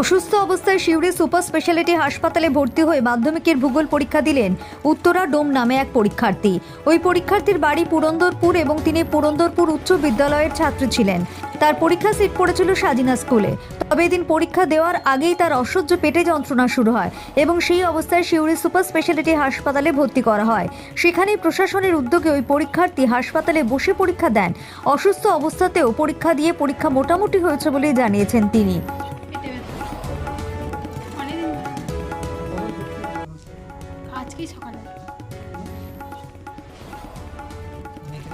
অসুস্থ অবস্থায় Suri super speciality হাসপাতালে ভর্তি হয়ে মাধ্যমিকের ভূগোল পরীক্ষা দিলেন উত্তরা ডোম নামে এক পরীক্ষার্থী। ওই পরীক্ষার্থীর বাড়ি পুরন্দরপুর এবং তিনি পুরন্দরপুর উচ্চ বিদ্যালয়ের ছাত্র ছিলেন। তার পরীক্ষা সিট পড়েছিল সাজিনা স্কুলে। তবে এদিন পরীক্ষা দেওয়ার আগেই তার অসহ্য পেটে যন্ত্রণা শুরু হয় এবং সেই অবস্থায় সিউড়ি সুপার স্পেশালিটি হাসপাতালে ভর্তি করা হয়। সেখানেই প্রশাসনের উদ্যোগে ওই পরীক্ষার্থী হাসপাতালে বসে পরীক্ষা দেন। অসুস্থ অবস্থাতেও পরীক্ষা দিয়ে পরীক্ষা মোটামুটি হয়েছে বলে জানিয়েছেন তিনি।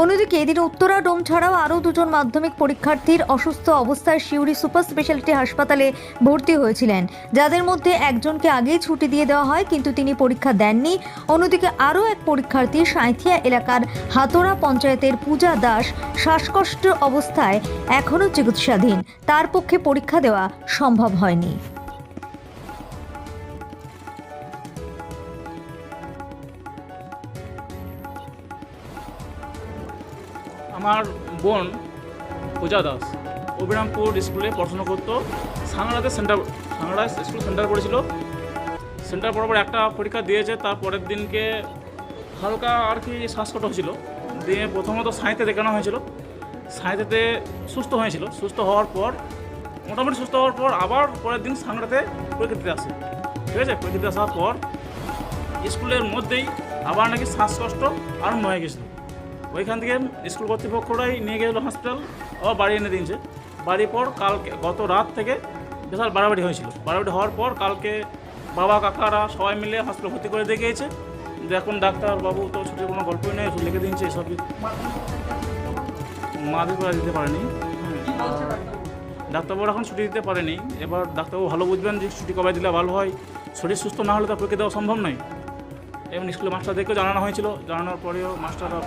অন্যদিকে এদিন উত্তরা ডোম ছাড়াও আরও দুজন মাধ্যমিক পরীক্ষার্থীর অসুস্থ অবস্থায় সিউড়ি সুপার স্পেশালিটি হাসপাতালে ভর্তি হয়েছিলেন। যাদের মধ্যে একজনকে আগেই ছুটি দিয়ে দেওয়া হয়, কিন্তু তিনি পরীক্ষা দেননি। অন্যদিকে আরও এক পরীক্ষার্থী সাঁথিয়া এলাকার হাতোড়া পঞ্চায়েতের পূজা দাস শ্বাসকষ্ট অবস্থায় এখনও চিকিৎসাধীন। তার পক্ষে পরীক্ষা দেওয়া সম্ভব হয়নি। আমার বোন পূজা দাস। অবিরামপুর স্কুলে পড়াশোনা করতো। সাংড়াতে সেন্টার সাংড়া স্কুল সেন্টার পড়েছিল। সেন্টার পড়ার পর একটা পরীক্ষা দিয়েছে তার পরের দিনকে হালকা আর কি শ্বাসকষ্ট হয়েছিল। দিয়ে প্রথমত সাঁইতে দেখানো হয়েছিল। সাঁইতেতে সুস্থ হয়েছিল। সুস্থ হওয়ার পর, মোটামুটি সুস্থ হওয়ার পর আবার পরের দিন সাংড়াতে পরীক্ষা দিতে আসে। ঠিক আছে? পরীক্ষা দিতে আসার পর স্কুলের মধ্যেই আবার নাকি শ্বাসকষ্ট আরম্ভ হয়ে গেছিল। ওইখান থেকে স্কুল কর্তৃপক্ষরাই নিয়ে গেছিল হসপিটাল আবার বাড়ি এনে দিয়েছে। বাড়ির পর কালকে, গত রাত থেকে বিশাল বাড়াবাড়ি হয়েছিল। বাড়াবাড়ি হওয়ার পর কালকে বাবা, কাকারা সবাই মিলে হসপিটাল ভর্তি করে দিয়ে গিয়েছে। দেখুন ডাক্তার বাবু তো ছুটির কোনো গল্পই নেই, ওষুধ লিখে দিয়েছে, সবই। মাদের করে দিতে পারেনি। ডাক্তারবাবু এখন ছুটি দিতে পারেনি। এবার ডাক্তারবাবু ভালো বুঝবেন যে ছুটি কবে দিলে ভালো হয়। শরীর সুস্থ না হলে তার পরীক্ষা দেওয়া সম্ভব নয়। এবং স্কুলে মাস্টারদেরকেও জানানো হয়েছিল। জানানোর পরেও মাস্টাররা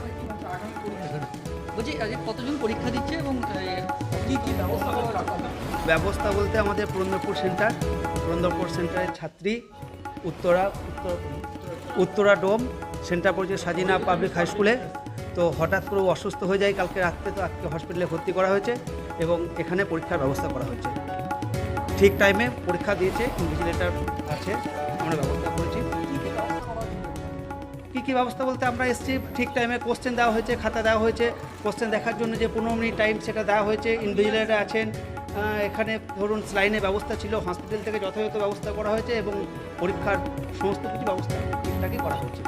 ব্যবস্থা বলতে আমাদের পুরন্দরপুর সেন্টার, পুরন্দরপুর সেন্টারের ছাত্রী, উত্তরা উত্তরা ডোম, সেন্টার পড়ছে সাজিনা পাবলিক হাই স্কুলে। তো হঠাৎ করে অসুস্থ হয়ে যায়, কালকে রাত্রে তো আজকে হসপিটালে ভর্তি করা হয়েছে এবং এখানে পরীক্ষার ব্যবস্থা করা হয়েছে। ঠিক টাইমে পরীক্ষা দিয়েছে ইনভিজিলেটার আছে, আমরা ব্যবস্থা করেছি। কী ব্যবস্থা বলতে আমরা এসছি, ঠিক টাইমে কোশ্চেন দেওয়া হয়েছে, খাতা দেওয়া হয়েছে। কোশ্চেন দেখার জন্য যে পনেরো মিনিট টাইম সেটা দেওয়া হয়েছে ইন্ডিভিজুয়ালে আছেন। এখানে ধরুন স্লাইনের ব্যবস্থা ছিল হসপিটাল থেকে যথাযথ ব্যবস্থা করা হয়েছে এবং পরীক্ষার সমস্ত কিছু ব্যবস্থা ঠিকঠাকই করা হয়েছে।